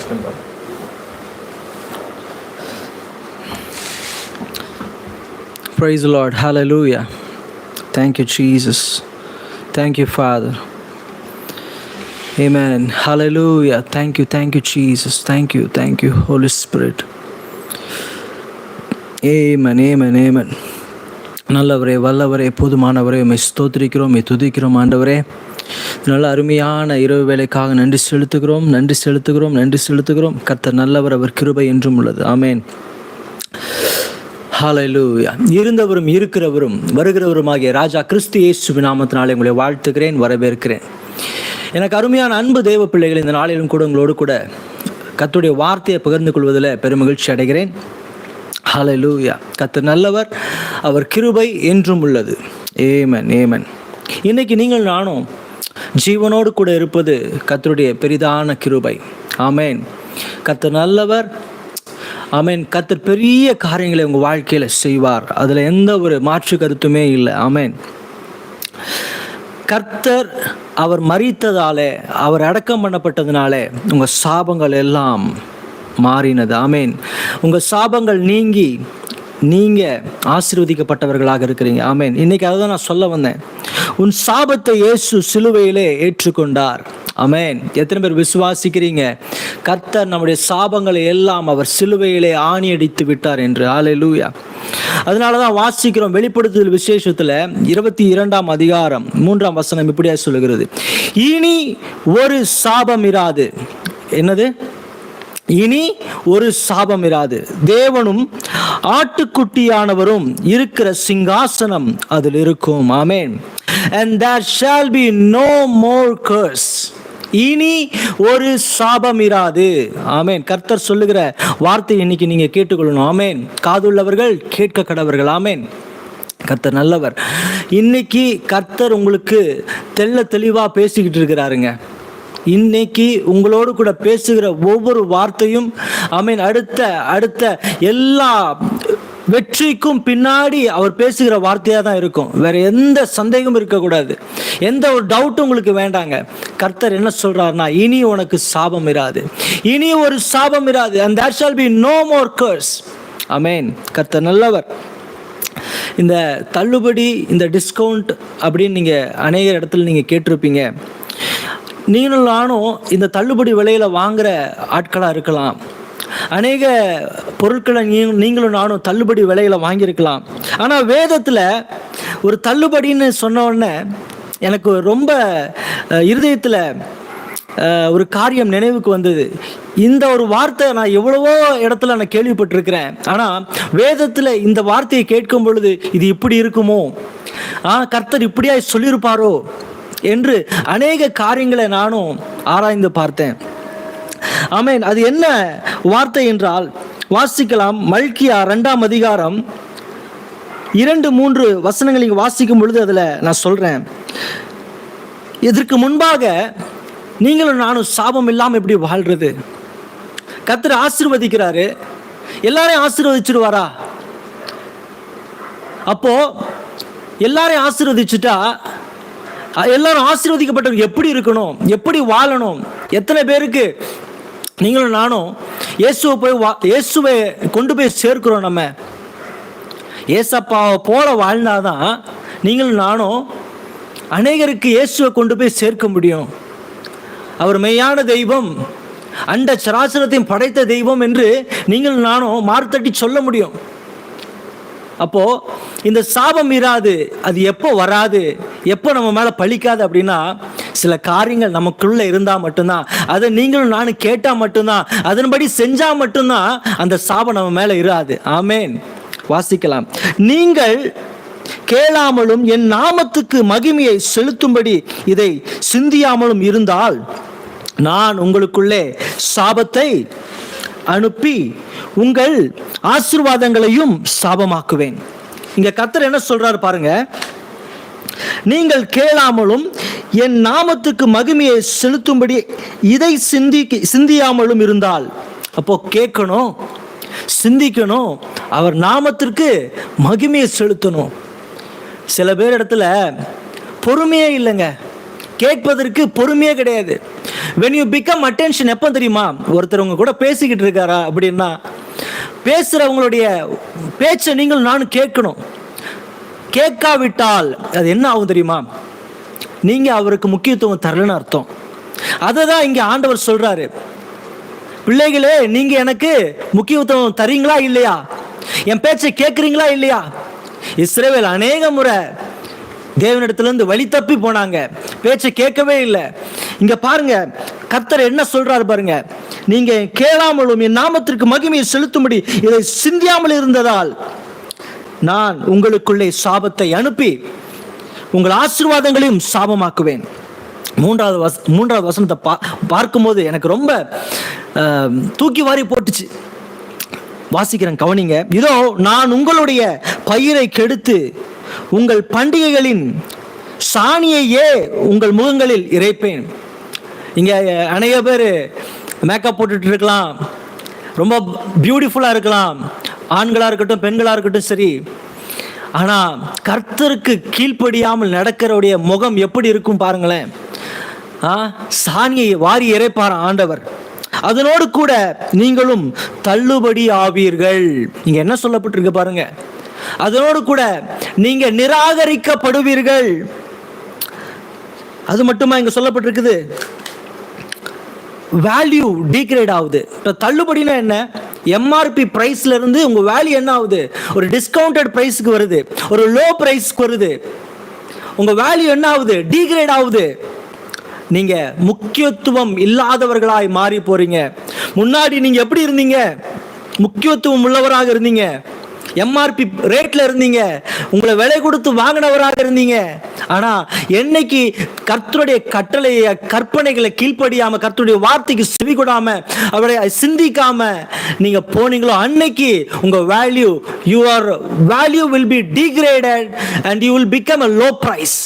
கஷ்டம் Praise the Lord. Hallelujah. Thank you, Jesus. Thank you, Father. Amen. Hallelujah. Thank you, thank you, Jesus. Thank you, thank you, Holy Spirit. Amen, amen, amen. நல்லவரே வல்லவரே போதுமானவரே உம்மை ஸ்தோத்திரிக்கிறோம் உம்மை துதிக்கிறோம் ஆண்டவரே நல்ல அருமையான இரவு வேலைக்காக நன்றி செலுத்துகிறோம் நன்றி செலுத்துகிறோம் நன்றி செலுத்துகிறோம். கர்த்தர் நல்லவர் அவர் கிருபை என்றும் உள்ளது. ஆமேன். ஹalleluya இருந்தவரும் இருக்கிறவரும் வருகிறவருமாகிய ராஜா கிறிஸ்து இயேசு நாமத்தினாலே உங்களை வாழ்த்துகிறேன் வரவேற்கிறேன். எனக்கு அருமையான அன்பு தெய்வ பிள்ளைகள் இந்த நாளிலும் கூட உங்களோடு கூட கத்துடைய வார்த்தையை பகிர்ந்து கொள்வதில் பெருமகிழ்ச்சி அடைகிறேன். ஹalleluya கத்து நல்லவர் அவர் கிருபை என்றும் உள்ளது. ஏமன் ஏமன் இன்னைக்கு நீங்கள் நானும் ஜீவனோடு கூட இருப்பது கர்த்தருடைய பெரிதான கிருபை. ஆமேன். கர்த்தர் நல்லவர். ஆமேன். கர்த்தர் பெரிய காரியங்களை உங்கள் வாழ்க்கையில் செய்வார். அதில் எந்த ஒரு மாற்று கருத்துமே இல்லை. ஆமேன். கர்த்தர் அவர் மறித்ததாலே அவர் அடக்கம் பண்ணப்பட்டதுனாலே உங்கள் சாபங்கள் எல்லாம் மாறினது. ஆமேன். உங்கள் சாபங்கள் நீங்கி நீங்கள் ஆசீர்வதிக்கப்பட்டவர்களாக இருக்கிறீங்க. ஆமென். இன்னைக்கு அதுதான் நான் சொல்ல வந்தேன். உன் சாபத்தை இயேசு சிலுவையிலே ஏற்றுக்கொண்டார். அமேன் எத்தனை பேர் விசுவாசிக்கிறீங்க? கர்த்தர் நம்முடைய சாபங்களை எல்லாம் அவர் சிலுவையிலே ஆணி அடித்து விட்டார் என்று. ஆலையிலூயா அதனால தான் வாசிக்கிறோம் வெளிப்படுத்துதல் விசேஷத்தில் இருபத்தி இரண்டாம் அதிகாரம் மூன்றாம் வசனம் இப்படியா சொல்லுகிறது. இனி ஒரு சாபம் இராது. என்னது? இனி ஒரு சாபம் இராது. தேவனும் ஆட்டுக்குட்டியானவரும் இருக்கிற சிங்காசனம் அதில் இருக்கும். ஆமேன். And there shall be no more curse. இனி ஒரு சாபம் இராது. ஆமேன். கர்த்தர் சொல்லுகிற வார்த்தை இன்னைக்கு நீங்க கேட்டுக்கொள்ளணும். ஆமேன். காதுள்ளவர்கள் கேட்க கடவர்கள் ஆமேன். கர்த்தர் நல்லவர். இன்னைக்கு கர்த்தர் உங்களுக்கு தெல்ல தெளிவாக பேசிக்கிட்டு இருக்கிறாருங்க. இன்னைக்கு உங்களோடு கூட பேசுகிற ஒவ்வொரு வார்த்தையும் ஆமீன் அடுத்த அடுத்த எல்லா வெற்றிக்கும் பின்னாடி அவர் பேசுகிற வார்த்தையாக தான் இருக்கும். வேற எந்த சந்தேகமும் இருக்கக்கூடாது. எந்த ஒரு டவுட்டும் உங்களுக்கு வேண்டாங்க. கர்த்தர் என்ன சொல்றாருன்னா இனி உனக்கு சாபம் இராது. இனி ஒரு சாபம் இராது. And there shall be no more curse amen கர்த்தர் நல்லவர். இந்த தள்ளுபடி இந்த டிஸ்கவுண்ட் அப்படின்னு நீங்கள் அநேக இடத்துல நீங்கள் கேட்டிருப்பீங்க. நீங்களும் நானும் இந்த தள்ளுபடி விலையில் வாங்குற ஆட்களாக இருக்கலாம். அநேக பொருட்களை நீ நீங்களும் நானும் தள்ளுபடி விலையில் வாங்கியிருக்கலாம். ஆனால் வேதத்தில் ஒரு தள்ளுபடின்னு சொன்ன உடனே எனக்கு ரொம்ப இருதயத்தில் ஒரு காரியம் நினைவுக்கு வந்தது. இந்த ஒரு வார்த்தை நான் எவ்வளவோ இடத்துல நான் கேள்விப்பட்டிருக்கிறேன். ஆனால் வேதத்தில் இந்த வார்த்தையை கேட்கும் பொழுது இது இப்படி இருக்குமோ? ஆ கர்த்தர் இப்படியா சொல்லியிருப்பாரோ? என்று அநேக காரியங்களை நானும் ஆராய்ந்து பார்த்தேன். ஆமேன். அது என்ன வார்த்தை என்றால் வாசிக்கலாம். மல்கியா ரெண்டாம் அதிகாரம். இரண்டு மூன்று வசனங்களை வாசிக்கும் பொழுது அதில் நான் சொல்கிறேன் இதற்கு முன்பாக நீங்களும் நானும் சாபம் இல்லாமல் எப்படி வாழ்றது? கத்தர் ஆசிர்வதிக்கிறாரு. எல்லாரையும் ஆசீர்வதிச்சிருவாரா? அப்போ எல்லாரையும் ஆசீர்வதிச்சுட்டா எல்லாரும் ஆசீர்வதிக்கப்பட்டவங்க எப்படி இருக்கணும்? எப்படி வாழணும்? எத்தனை பேருக்கு? நீங்களும் நானும் இயேசுவை போய் வா இயேசுவை கொண்டு போய் சேர்க்கிறோம் நம்ம. ஏசப்பாவை போல வாழ்ந்தாதான் நீங்களும் நானும் அநேகருக்கு இயேசுவை கொண்டு போய் சேர்க்க முடியும். அவர் மெய்யான தெய்வம் அண்ட சராசரத்தையும் படைத்த தெய்வம் என்று நீங்கள் நானும் மார்த்தட்டி சொல்ல முடியும். அப்போ இந்த சாபம் இராது அது எப்போ வராது எப்போ நம்ம மேலே பழிக்காது அப்படின்னா சில காரியங்கள் நமக்குள்ள இருந்தா மட்டும்தான். அதை நீங்களும் நானும் கேட்டா மட்டும்தான். அதன்படி செஞ்சா மட்டும்தான் அந்த சாபம் நம்ம மேல இராது. ஆமேன். வாசிக்கலாம். நீங்கள் கேளாமலும் என் நாமத்துக்கு மகிமையை செலுத்தும்படி இதை சிந்தியாமலும் இருந்தால் நான் உங்களுக்குள்ளே சாபத்தை அனுப்பி உங்கள் ஆசிர்வாதங்களையும் சாபமாக்குவேன். இங்க கத்தர் என்ன சொல்றாரு பாருங்க? நீங்கள் கேளாமலும் என் நாமத்துக்கு மகிமையை செலுத்தும்படி இதை சிந்தி சிந்தியாமலும் இருந்தால். அப்போ கேட்கணும் சிந்திக்கணும் அவர் நாமத்திற்கு மகிமையை செலுத்தணும். சில பேர் இடத்துல பொறுமையே இல்லைங்க. கேட்பதற்கு பொறுமையே கிடையாது. வென் யூ பிகம் அட்டென்ஷன் எப்போ தெரியுமா? ஒருத்தர் உங்க கூட பேசிக்கிட்டு இருக்காரா அப்படின்னா பேசுகிறவங்களுடைய பேச்சை நீங்கள் நானும் கேட்கணும். கேட்காவிட்டால் அது என்ன ஆகும் தெரியுமா? நீங்க அவருக்கு முக்கியத்துவம் தரலன்னு அர்த்தம். அதை தான் இங்க ஆண்டவர் சொல்றாரு. பிள்ளைகளே நீங்க எனக்கு முக்கியத்துவம் தரீங்களா இல்லையா? என் பேச்சை கேட்குறீங்களா இல்லையா? இஸ்ரேவேல் அநேக முறை தேவனிடத்துலேருந்து வழி தப்பி போனாங்க. பேச்சை கேட்கவே இல்லை. இங்கே பாருங்க கர்த்தர் என்ன சொல்றாரு பாருங்க. நீங்க கேளாமலும் என் நாமத்திற்கு மகிமையை செலுத்தும்படி இதை சிந்தியாமல் இருந்ததால் நான் உங்களுக்குள்ளே சாபத்தை அனுப்பி உங்கள் ஆசீர்வாதங்களையும் சாபமாக்குவேன். மூன்றாவது வச மூன்றாவது வசனத்தை பா பார்க்கும்போது எனக்கு ரொம்ப தூக்கி வாரி போட்டுச்சு. வாசிக்கிறேன் கவனிங்க. இதோ நான் உங்களுடைய பயிரை கெடுத்து உங்கள் பண்டிகைகளின் சாணியையே உங்கள் முகங்களில் இறைப்பேன். இங்க அநேக பேர் மேக்கப் போட்டுட்டு இருக்கலாம் ரொம்ப பியூட்டிஃபுல்லாக இருக்கலாம். ஆண்களாக இருக்கட்டும் பெண்களாக இருக்கட்டும் சரி. ஆனால் கர்த்தருக்கு கீழ்ப்படியாமல் நடக்கிறவுடைய முகம் எப்படி இருக்கும் பாருங்களேன். ஆ சாணியை வாரி இறைப்பார் ஆண்டவர். அதனோடு கூட நீங்களும் தள்ளுபடி ஆவீர்கள். நீங்க என்ன சொல்லப்பட்டிருக்கு பாருங்க. அதனோடு கூட நீங்க நிராகரிக்கப்படுவீர்கள். அது மட்டுமா இங்க சொல்லப்பட்டிருக்குது? வேல்யூ டீக்ரேட் ஆகுது. இப்போ தள்ளுபடினா என்ன? எம்ஆர்பி ப்ரைஸ்ல இருந்து உங்க வேல்யூ என்ன ஆகுது ஒரு டிஸ்கவுண்டட் ப்ரைஸ்க்கு வருது. ஒரு லோ ப்ரைஸ்க்கு வருது. உங்க வேல்யூ என்ன ஆகுது டீக்ரேட் ஆகுது. நீங்க முக்கியத்துவம் இல்லாதவர்களாய் மாறி போறீங்க. முன்னாடி நீங்க எப்படி இருந்தீங்க? முக்கியத்துவம் உள்ளவராக இருந்தீங்க. எம்ஆர்பி ரேட்டில் இருந்தீங்க. உங்களை விலை கொடுத்து வாங்கினவராக இருந்தீங்க. ஆனால் என்னைக்கு கர்த்தருடைய கட்டளைய கற்பனைகளை கீழ்ப்படியாமல் கர்த்தருடைய வார்த்தைக்கு செவி கொடாம அவரை சிந்திக்காம நீங்கள் போனீங்களோ அன்னைக்கு உங்கள் value your value will be degraded and you will become a low price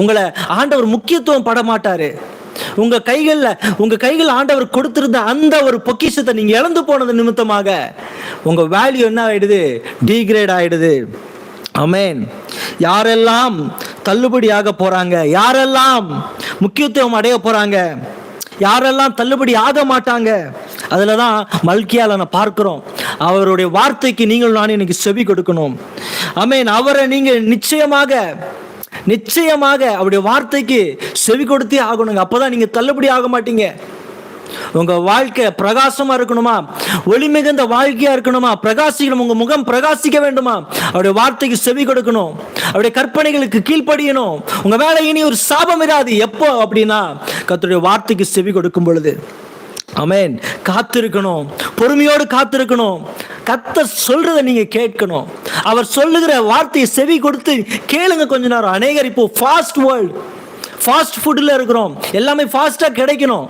உங்களை ஆண்டவர் முக்கியத்துவம் பட மாட்டார். உங்க கைகள்ல உங்க கைகள் ஆண்டவர் கொடுத்திருந்த அந்த ஒரு பொக்கிஷத்தை நீங்க இழந்து போனது நிமித்தமாக உங்க வேல்யூ என்ன ஆயிடுது? டீக்ரேட் ஆயிடுது. அமேன் யாரெல்லாம் தள்ளுபடி ஆக போறாங்க? யாரெல்லாம் முக்கியத்துவம் அடைய போறாங்க? யாரெல்லாம் தள்ளுபடி ஆக மாட்டாங்க? அதுல தான் மல்கியால நான் பார்க்கிறோம். அவருடைய வார்த்தைக்கு நீங்கள் நான் இன்னைக்கு செவி கொடுக்கணும். அமேன் அவரை நீங்க நிச்சயமாக நிச்சயமாக அவருடைய வார்த்தைக்கு செவி கொடுத்தே ஆகணுங்க. அப்பதான் நீங்க தள்ளுபடி ஆக மாட்டீங்க. உங்க வாழ்க்கை பிரகாசமா இருக்கணுமா? ஒளி மிகுந்த வாழ்க்கையா இருக்கணுமா? பிரகாசிக்கணும். உங்க முகம் பிரகாசிக்க வேண்டுமா? அவருடைய வார்த்தைக்கு செவி கொடுக்கணும். அவருடைய கற்பனைகளுக்கு கீழ்ப்படியணும். உங்க வேலை இனி ஒரு சாபம் இராது. எப்போ? அப்படின்னா கத்துடைய வார்த்தைக்கு செவி கொடுக்கும் பொழுது. அமேன் காத்திருக்கணும். பொறுமையோடு காத்திருக்கணும். கத்த சொல்றதை நீங்க கேட்கணும். அவர் சொல்லுகிற வார்த்தையை செவி கொடுத்து கேளுங்க கொஞ்ச நேரம். அநேகர் இப்போ ஃபாஸ்ட் வேர்ல்ட் ஃபாஸ்ட் ஃபுட்டில் இருக்கிறோம். எல்லாமே ஃபாஸ்ட்டாக கிடைக்கணும்.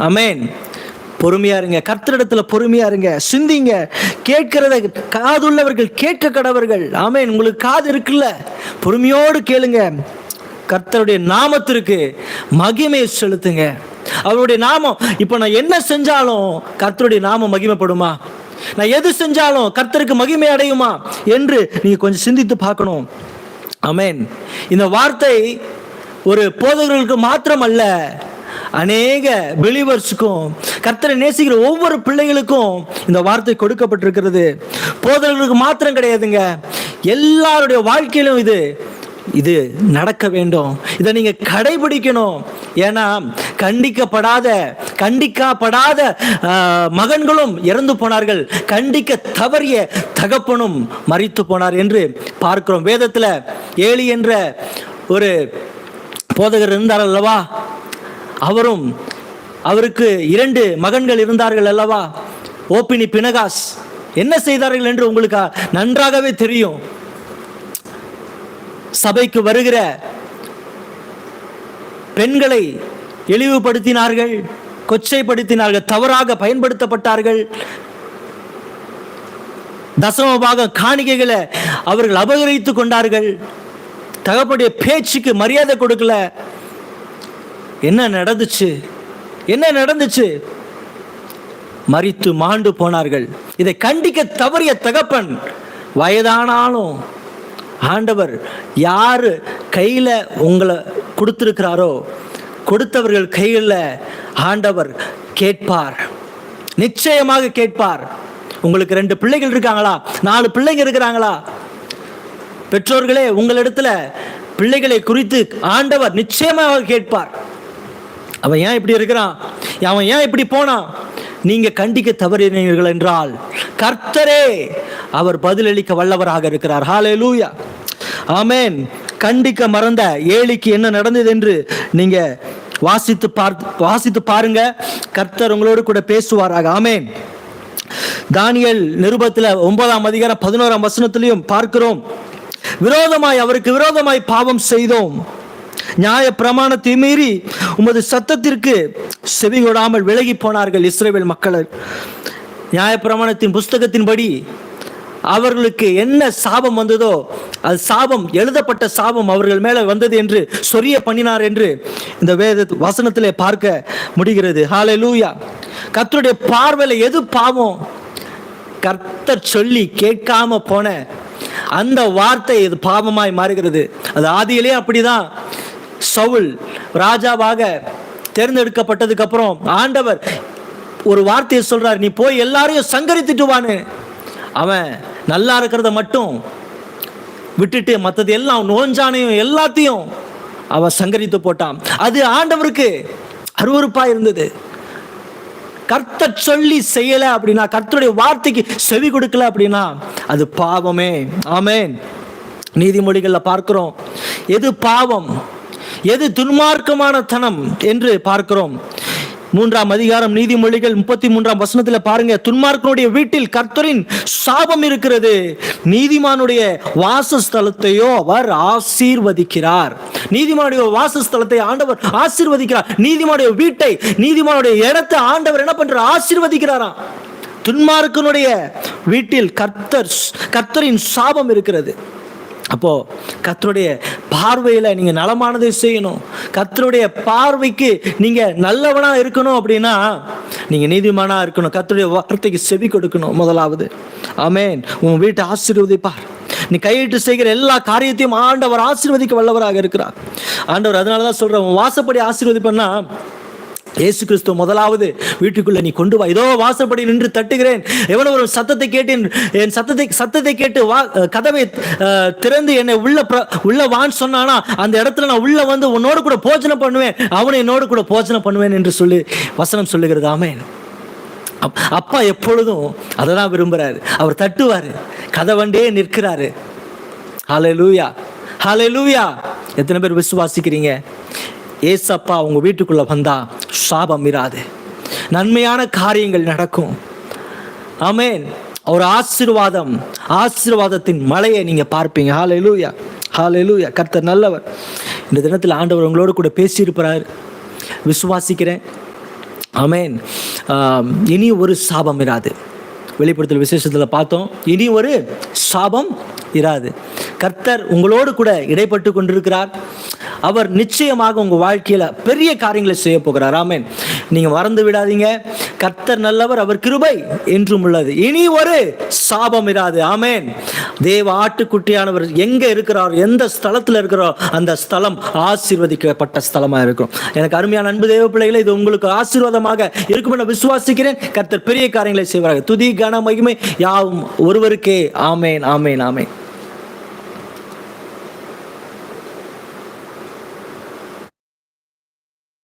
அமேன் பொறுமையா இருங்க. கர்த்தரிடத்துல பொறுமையா இருங்க. சிந்திங்க. கேட்கிறத காதுள்ளவர்கள் கேட்க கடவர்கள் ஆமேன். உங்களுக்கு காது இருக்குல்ல. பொறுமையோடு கேளுங்க. கர்த்தருடைய நாமத்திற்கு மகிமையை செலுத்துங்க. அவருடைய நாமம் இப்போ நான் என்ன செஞ்சாலும் கர்த்தருடைய நாமம் மகிமைப்படுமா? நான் எது செஞ்சாலும் கர்த்தருக்கு மகிமை அடையுமா? என்று நீங்க கொஞ்சம் சிந்தித்து பார்க்கணும். அமேன் இந்த வார்த்தை ஒரு போதகர்களுக்கு மாத்திரம் அல்ல அநேக பிலீவர்ஸுக்கும் கர்த்தரை நேசிக்கிற ஒவ்வொரு பிள்ளைகளுக்கும் இந்த வார்த்தை கொடுக்கப்பட்டிருக்கிறது. போதகர்களுக்கு மாத்திரம் கிடையாதுங்க. எல்லாருடைய வாழ்க்கையிலும் இது இது நடக்க வேண்டும். இதை நீங்க கடைபிடிக்கணும். ஏன்னா கண்டிக்கப்படாத கண்டிக்கப்படாத மகன்களும் இறந்து போனார்கள். கண்டிக்க தவறிய தகப்பனும் மறித்து போனார் என்று பார்க்கிறோம். வேதத்துல ஏலி என்ற ஒரு போதகர் இருந்தார் அல்லவா? அவரும் அவருக்கு இரண்டு மகன்கள் இருந்தார்கள் அல்லவா? ஓபினி பினகாஸ். என்ன செய்தார்கள் என்று உங்களுக்கு நன்றாகவே தெரியும். சபைக்கு வருகிற பெண்களை இழிவுபடுத்தினார்கள் கொச்சைப்படுத்தினார்கள் தவறாக பயன்படுத்தப்பட்டார்கள். தசமபாக காணிக்கைகளை அவர்கள் அபகரித்து கொண்டார்கள். தகப்படைய பேச்சுக்கு மரியாதை கொடுக்கல. என்ன நடந்துச்சு? என்ன நடந்துச்சு? மறித்து மாண்டு போனார்கள். இதை கண்டிக்க தவறிய தகப்பன் வயதானாலும் ஆண்டவர் யாரு கையில உங்களை கொடுத்துருக்கிறாரோ கொடுத்தவர்கள் கையில் ஆண்டவர் கேட்பார். நிச்சயமாக கேட்பார். உங்களுக்கு ரெண்டு பிள்ளைகள் இருக்காங்களா? நாலு பிள்ளைங்க இருக்கிறாங்களா? பெற்றோர்களே உங்களிடத்துல பிள்ளைகளை குறித்து ஆண்டவர் நிச்சயமாக கேட்பார். அவன் ஏன் இப்படி இருக்கிறான்? அவன் ஏன் இப்படி போனான்? நீங்க கண்டிக்க தவறினீர்கள் என்றால் கர்த்தரே அவர் பதிலளிக்க வல்லவராக இருக்கிறார். ஹாலே லூயா ஆமேன் கண்டிக்க மறந்த ஏழிக்கு என்ன நடந்தது என்று நீங்க வாசித்து பார்த்து வாசித்து பாருங்க. கர்த்தர் உங்களோடு கூட பேசுவாராக. ஆமேன் தானியல் நிருபத்தில் ஒன்பதாம் அதிகாரம் பதினோராம் வசனத்திலையும் பார்க்கிறோம். விரோதமாய் அவருக்கு விரோதமாய் பாவம் செய்தோம். நியாய பிரமாணத்தை மீறி உமது சத்தத்திற்கு செவி கொடாமல் விலகி போனார்கள் இஸ்ரேவேல் மக்கள். நியாய பிரமாணத்தின் புஸ்தகத்தின்படி அவர்களுக்கு என்ன சாபம் வந்ததோ அது சாபம் எழுதப்பட்ட சாபம் அவர்கள் மேலே வந்தது என்று சொரிய பண்ணினார் என்று இந்த வேத வசனத்திலே பார்க்க முடிகிறது. ஹாலே லூயா கர்த்தருடைய பார்வையில் எது பாவம்? கர்த்தர் சொல்லி கேட்காம போன அந்த வார்த்தை இது பாவமாய் மாறுகிறது. அது ஆதியிலே அப்படிதான். சவுல் ராஜாவாக தேர்ந்தெடுக்கப்பட்டதுக்கு அப்புறம் ஆண்டவர் ஒரு வார்த்தையை சொல்றார் நீ போய் எல்லாரையும் சங்கரித்துட்டு வான்னு. அவன் நல்லா இருக்கிறத மட்டும் விட்டுட்டு மற்றது எல்லாம் நோஞ்சானையும் எல்லாத்தையும் அவன் சங்கரித்து போட்டான். அது ஆண்டவருக்கு அருவருப்பா இருந்தது. கர்த்தர் சொல்லி செய்யல அப்படின்னா கர்த்தருடைய வார்த்தைக்கு செவி கொடுக்கல அப்படின்னா அது பாவமே. ஆமேன். நீதிமொழிகள்ல பார்க்கிறோம். எது பாவம்? எது துன்மார்க்கமான தனம் என்று பார்க்கிறோம். மூன்றாம் அதிகாரம் நீதிமொழிகள் முப்பத்தி மூன்றாம் வசனத்துல பாருங்க துன்மார்க்கனுடைய வீட்டில் கர்த்தரின் சாபம் இருக்கிறது. நீதிமானுடைய வாசஸ்தலத்தையோ அவர் ஆசீர்வதிக்கிறார். நீதிமானுடைய வாசஸ்தலத்தை ஆண்டவர் ஆசீர்வதிக்கிறார். நீதிமானுடைய வீட்டை நீதிமானுடைய இடத்தை ஆண்டவர் என்ன பண்றார்? ஆசீர்வதிக்கிறாராம் துன்மார்க்கனுடைய வீட்டில் கர்த்தர் கர்த்தரின் சாபம் இருக்கிறது. அப்போ கத்தருடைய பார்வையில நீங்க நலமானதை செய்யணும். கர்த்தருடைய பார்வைக்கு நீங்க நல்லவனா இருக்கணும் அப்படின்னா நீங்க நீதிமானா இருக்கணும். கர்த்தருடைய வார்த்தைக்கு செவி கொடுக்கணும் முதலாவது. ஆமென். உன் வீட்டை ஆசீர்வதிப்பார். நீ கையிட்டு செய்கிற எல்லா காரியத்தையும் ஆண்டவர் ஆசீர்வதிக்க வல்லவராக இருக்கிறார். ஆண்டவர் அதனால தான் சொல்றேன் உன் வாசப்படி ஆசீர்வதிப்பேன்னா இயேசு கிறிஸ்து முதலாவது வீட்டுக்குள்ள நீ கொண்டு வா. இதோ வாசப்படி நின்று தட்டுகிறேன். எவனோ ஒரு சத்தத்தை கேட்டு என்- சத்தத்தை சத்தத்தை கேட்டு வா கதவை திறந்து என்னை உள்ள உள்ள வான்னு சொன்னானா அந்த இடத்துல நான் உள்ள வந்து உன்னோடு கூட போஜனம் பண்ணுவேன். அவனை என்னோடு கூட போஜனம் பண்ணுவேன் என்று சொல்லி வசனம் சொல்லுகிறது. ஆமென். அப்- அப்பா எப்பொழுதும் அதை தான் விரும்புறாரு. அவர் தட்டுவாரு. கதவண்டே நிற்கிறாரு. ஹலே லூயா ஹலே லூயா எத்தனை பேர் விசுவாசிக்கிறீங்க? ஏசப்பா உங்க வீட்டுக்குள்ள வந்தா சாபம் இராது. நன்மையான காரியங்கள் நடக்கும். ஆமேன். ஒரு ஆசீர்வாதம் ஆசீர்வாதத்தின் மலையை நீங்க பார்ப்பீங்க. ஹalleluya ஹalleluya கர்த்தர் நல்லவர். இந்த தினத்தில் ஆண்டவர் உங்களோடு கூட பேசியிருக்கிறார் விசுவாசிக்கிறேன். ஆமேன். இனி ஒரு சாபம் இராது. வெளிப்படுத்தல் விசேஷத்தில் பார்த்தோம். இனி ஒரு சாபம் இராது. கர்த்தர் உங்களோடு கூட இடைப்பட்டு கொண்டிருக்கிறார். அவர் நிச்சயமாக உங்கள் வாழ்க்கையில் பெரிய காரியங்களை செய்ய போகிறார். ஆமேன். நீங்கள் மறந்து விடாதீங்க. கர்த்தர் நல்லவர் அவர் கிருபை என்றும் உள்ளது. இனி ஒரு சாபம் இராது. ஆமேன். தேவ ஆட்டுக்குட்டியானவர் எங்கே இருக்கிறார் எந்த ஸ்தலத்தில் இருக்கிறோ அந்த ஸ்தலம் ஆசீர்வதிக்கப்பட்ட ஸ்தலமாக இருக்கும். எனக்கு அருமையான அன்பு தேவ பிள்ளைகளை இது உங்களுக்கு ஆசீர்வாதமாக இருக்கும் என விசுவாசிக்கிறேன். கர்த்தர் பெரிய காரியங்களை செய்வார்கள் துதி கன மகிமை யாவும் ஒருவருக்கே. ஆமேன் ஆமேன் ஆமேன்.